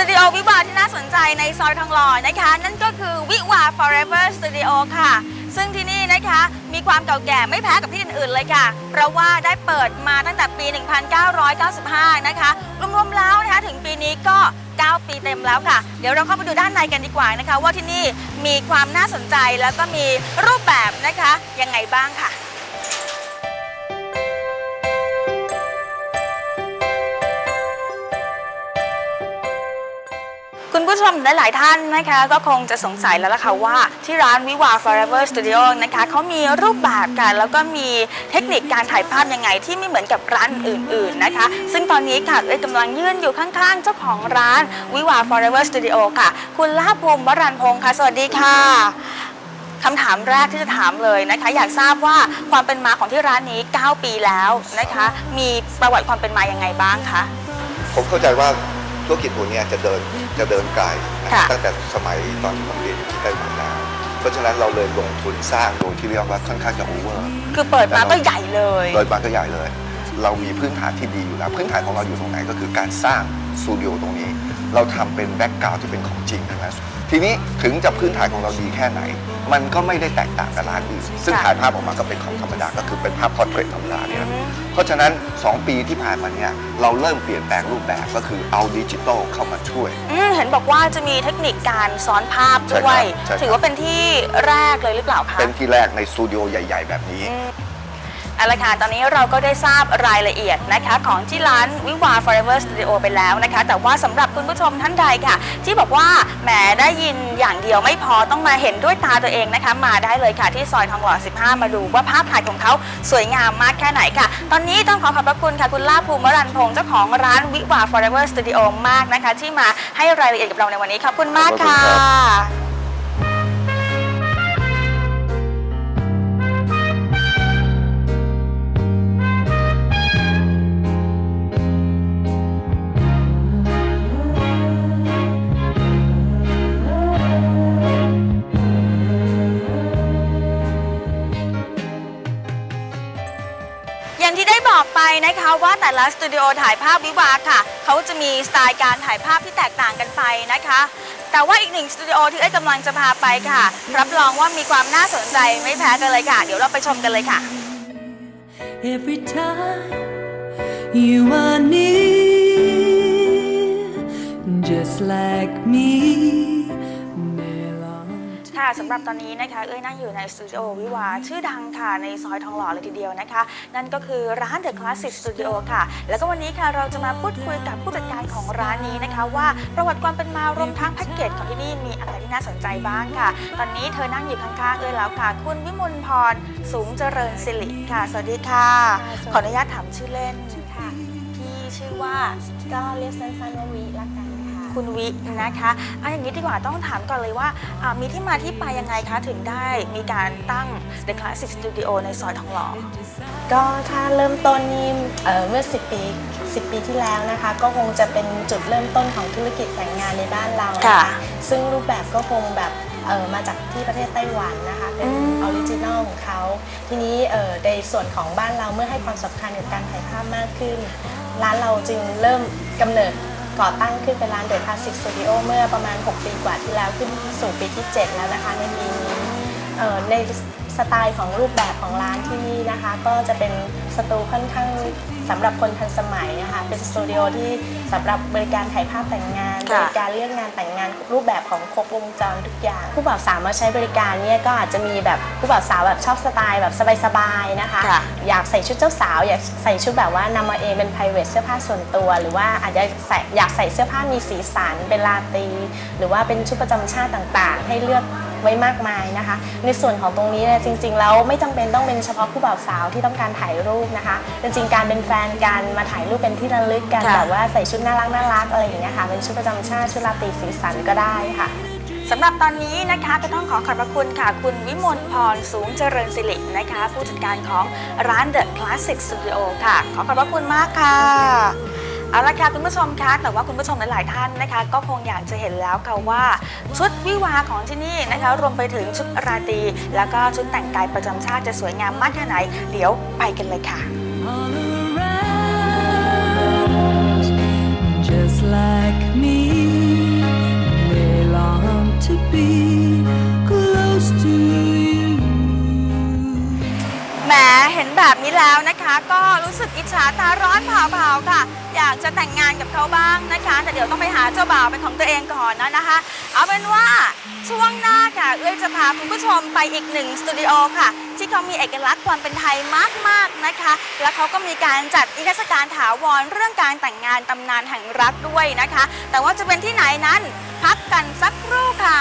ตูดิโอวิวาที่น่าสนใจในซอยทองหล่อนะคะ นั่นก็คือวิวา Forever Studio ค่ะ ซึ่งที่นี่นะคะมีความเก่าแก่ไม่แพ้กับที่อื่นๆเลยค่ะ เพราะว่าได้เปิดมาตั้งแต่ปี 1995 นะคะรวมๆแล้วนะคะถึงปีนี้ก็ 9 ปีเต็มแล้วค่ะ เดี๋ยวเราเข้าไปดูด้านในกันดีกว่านะคะ ว่าที่นี่มีความน่าสนใจแล้วก็มีรูปแบบนะคะยังไงบ้างค่ะ คุณผู้ชมหลาย ๆ ท่านนะคะ ก็คงจะสงสัยแล้วล่ะค่ะว่าที่ร้านวิวา Forever Studio นะคะเขามีรูปแบบกันแล้วก็มีเทคนิคการถ่ายภาพยังไงที่ไม่เหมือนกับร้านอื่น ๆ นะคะ ซึ่งตอนนี้ค่ะเอ้ยกำลังยืนอยู่ข้าง ๆ เจ้าของร้านวิวา Forever Studio ค่ะ คุณลาภูมิวรันพงศ์ค่ะ สวัสดีค่ะคำถามแรกที่จะถามเลยนะคะ อยากทราบว่าความเป็นมาของที่ร้านนี้ 9 ปีแล้วนะคะ มีประวัติความเป็นมายังไงบ้างคะผมเข้าใจว่า ธุรกิจตัวเนี้ยจะเดินจะเดินไกลนะค่ะตั้งแต่สมัยตอนที่ผมเรียนอยู่ที่ไต้หวันแล้วเพราะฉะนั้นเราเลยลงทุนสร้างโดยที่เรียกว่าค่อนข้างจะโอเวอร์คือเปิดมาก็ใหญ่เลยโดยบางก็ใหญ่เลย เรามีพื้นฐานที่ดีอยู่แล้วพื้นฐานของเราอยู่ตรงไหนก็คือการสร้างสตูดิโอตรงนี้ เราทำเป็นแบ็กกราวด์ที่เป็นของจริงทั้งนั้นทีนี้ถึงจะพื้นฐานของเราดีแค่ไหน มันก็ไม่ได้แตกต่างกับร้านอื่นซึ่งค่ะถ่ายภาพออกมาก็เป็นของธรรมดาก็คือเป็นภาพพอร์เทรตธรรมดาเนี่ยแหละเพ ราะฉะนั้น 2 ปีที่ผ่านมาเนี่ยเราเริ่มเปลี่ยนแปลงรูปแบบก็คือเอาดิจิตอลเข้ามาช่วย อืมเห็นบอกว่าจะมีเทคนิคการซ้อนภาพด้วย ใช่ครับใช่ครับ ถือว่าเป็นที่แรกเลยหรือเปล่าคะ เป็นที่แรกในสตูดิโอใหญ่ ๆ แบบนี้ อืม เอาละค่ะตอนนี้เราก็ได้ทราบรายละเอียดนะคะของที่ร้านวิวา Forever Studio ไปแล้วนะคะ แต่ว่าสำหรับคุณผู้ชมท่านใดค่ะ ที่บอกว่าแหมได้ยินอย่างเดียวไม่พอต้องมาเห็นด้วยตาตัวเองนะคะ มาได้เลยค่ะที่ซอยทองหล่อ 15 มาดูว่าภาพถ่ายของเขาสวยงามมากแค่ไหนค่ะ ตอนนี้ต้องขอขอบพระคุณค่ะคุณลาภภูมิวรันพงศ์เจ้าของร้านวิวา Forever Studio มากนะคะ ที่มาให้รายละเอียดกับเราในวันนี้ขอบคุณมากค่ะ อย่างที่ได้บอกไปนะคะว่าแต่ละสตูดิโอถ่ายภาพวิวาค่ะ เขาจะมีสไตล์การถ่ายภาพที่แตกต่างกันไปนะคะ แต่ว่าอีกหนึ่งสตูดิโอที่เอ้กำลังจะพาไปค่ะ รับรองว่ามีความน่าสนใจไม่แพ้กันเลยค่ะ เดี๋ยวเราไปชมกันเลยค่ะ Every time you are near, just like me, ค่ะสำหรับตอนนี้นะคะเอ้ยนั่งอยู่ในสตูดิโอวิวาชื่อดังค่ะในซอยทองหล่อเลยทีเดียวนะคะ นั่นก็คือร้าน The Classic Studio ค่ะ แล้วก็วันนี้ค่ะเราจะมาพูดคุยกับผู้จัดการของร้านนี้นะคะ ว่าประวัติความเป็นมารวมทั้งแพ็กเกจของที่นี่มีอะไรที่น่าสนใจบ้างค่ะ ตอนนี้เธอนั่งอยู่ข้างๆเอ้ยแล้วค่ะ คุณวิมลพรสูงเจริญสิริค่ะ สวัสดีค่ะ ขออนุญาตถามชื่อเล่นค่ะพี่ชื่อว่าก็เรียกสั้นๆว่าวิละกัน ค่ะคุณวินะคะเอาอย่างนี้ดีกว่าต้องถามก่อนเลยว่าอ่ามีที่มาที่ไปยังไงคะ ถึงได้มีการตั้ง The Classic Studio ในซอยทองหล่อ ก็ถ้าเริ่มต้นนี่เอ่อเมื่อ 10 ปี 10 ปีที่แล้วนะคะ ก็คงจะเป็นจุดเริ่มต้นของธุรกิจแต่งงานในบ้านเรานค่ะซึ่งรูปแบบก็คงแบบเอ่อมาจากที่ประเทศไต้หวันนะคะ เป็นอืมออริจินอลของเขา ทีนี้เอ่อในส่วนของบ้านเราเมื่อให้ความสำคัญกับการถ่ายภาพมากขึ้น ร้านเราจึงเริ่มกำเนิด ก่อตั้งขึ้นเป็นร้านเดอะคลาสสิกสตูดิโอเมื่อประมาณ 6 ปีกว่าที่แล้วขึ้นสู่ปีที่ 7 แล้วนะคะในปีนี้เอ่อใน สไตล์ของรูปแบบของร้านที่นี่นะคะ ก็จะเป็นสตูค่อนข้างสำหรับคนทันสมัยนะคะเป็นสตูดิโอที่สำหรับบริการถ่ายภาพแต่งงานบค่ะ ริการเรื่องงานแต่งงานรูปแบบของครบวงจรทุกอย่าง ผู้บ่าวสาวมาใช้บริการเนี่ยก็อาจจะมีแบบผู้บ่าวสาวแบบชอบสไตล์แบบสบายๆนะคะ ค่ะ อยากใส่ชุดเจ้าสาว อยากใส่ชุดแบบว่านำมาเองเป็น private เสื้อผ้าส่วนตัว หรือว่าอาจจะใส่อยากใส่เสื้อผ้ามีสีสันเป็นลาตรีหรือว่าเป็นชุดประจำชาติต่างๆ ให้เลือก ไว้มากมายนะคะ ในส่วนของตรงนี้เนี่ยจริง ๆ แล้วไม่จำเป็นต้องเป็นเฉพาะผู้บ่าวสาวที่ต้องการถ่ายรูปนะคะ จริงๆ การเป็นแฟนกันมาถ่ายรูปเป็นที่ระลึกกันค่ะแบบว่าใส่ชุดน่ารักน่ารักอะไรอย่างเงี้ยค่ะเป็นชุดประจำชาติชุดราตรีสีสันก็ได้ค่ะสำหรับตอนนี้นะคะก็ต้องขอขอบพระคุณค่ะ คุณวิมลพรสูงเจริญสิรินะคะ ผู้จัดการของร้าน The Classic Studio ค่ะ ขอขอบพระคุณมากค่ะ เอาละค่ะคุณผู้ชมคะแต่ว่าคุณผู้ชมหลาย ๆ ท่านนะคะ ก็คงอยากจะเห็นแล้วค่ะว่าชุดวิวาของที่นี่นะคะ รวมไปถึงชุดราตรีแล้วก็ชุดแต่งกายประจำชาติจะสวยงามมากแค่ไหน เดี๋ยวไปกันเลยค่ะ all around, just like me. ห็นแบบนี้แล้วนะคะ ก็รู้สึกอิจฉาตาร้อนเผาๆค่ะ อยากจะแต่งงานกับเขาบ้างนะคะ แต่เดี๋ยวต้องไปหาเจ้าบ่าวเป็นของตัวเองก่อนนะนะคะ เอาเป็นว่าช่วงหน้าค่ะ เอ้ยจะพาคุณผู้ชมไปอีกหนึ่งสตูดิโอค่ะ ที่เขามีเอกลักษณ์ความเป็นไทยมากๆนะคะ และเขาก็มีการจัดนิทรรศการถาวรเรื่องการแต่งงานตำนานแห่งรักด้วยนะคะ แต่ว่าจะเป็นที่ไหนนั้นพักกันสักครู่ค่ะ